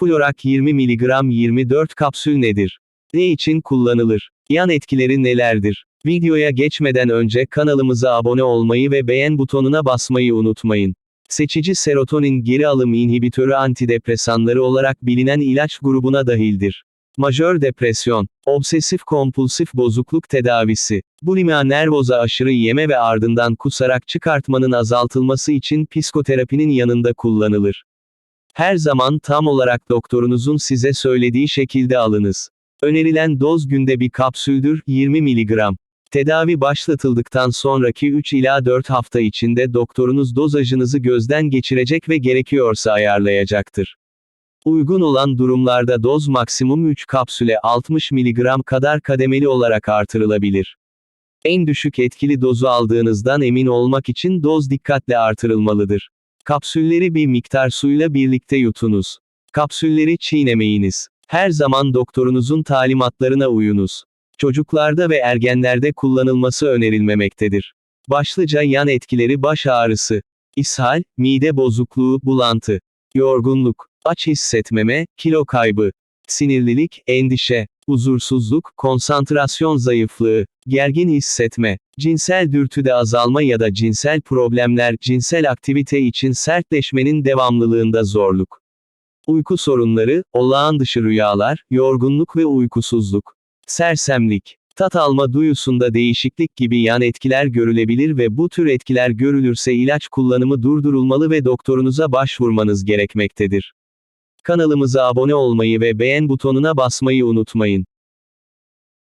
Florak 20 mg 24 kapsül nedir? Ne için kullanılır? Yan etkileri nelerdir? Videoya geçmeden önce kanalımıza abone olmayı ve beğen butonuna basmayı unutmayın. Seçici serotonin geri alım inhibitörü antidepresanları olarak bilinen ilaç grubuna dahildir. Majör depresyon, obsesif kompulsif bozukluk tedavisi, bulimia nervoza aşırı yeme ve ardından kusarak çıkartmanın azaltılması için psikoterapinin yanında kullanılır. Her zaman tam olarak doktorunuzun size söylediği şekilde alınız. Önerilen doz günde bir kapsüldür, 20 mg. Tedavi başlatıldıktan sonraki 3 ila 4 hafta içinde doktorunuz dozajınızı gözden geçirecek ve gerekiyorsa ayarlayacaktır. Uygun olan durumlarda doz maksimum 3 kapsüle 60 mg kadar kademeli olarak artırılabilir. En düşük etkili dozu aldığınızdan emin olmak için doz dikkatle artırılmalıdır. Kapsülleri bir miktar suyla birlikte yutunuz. Kapsülleri çiğnemeyiniz. Her zaman doktorunuzun talimatlarına uyunuz. Çocuklarda ve ergenlerde kullanılması önerilmemektedir. Başlıca yan etkileri baş ağrısı, ishal, mide bozukluğu, bulantı, yorgunluk, aç hissetmeme, kilo kaybı, sinirlilik, endişe, huzursuzluk, konsantrasyon zayıflığı, gergin hissetme, cinsel dürtüde azalma ya da cinsel problemler, cinsel aktivite için sertleşmenin devamlılığında zorluk. Uyku sorunları, olağan dışı rüyalar, yorgunluk ve uykusuzluk, sersemlik, tat alma duyusunda değişiklik gibi yan etkiler görülebilir ve bu tür etkiler görülürse ilaç kullanımı durdurulmalı ve doktorunuza başvurmanız gerekmektedir. Kanalımıza abone olmayı ve beğen butonuna basmayı unutmayın.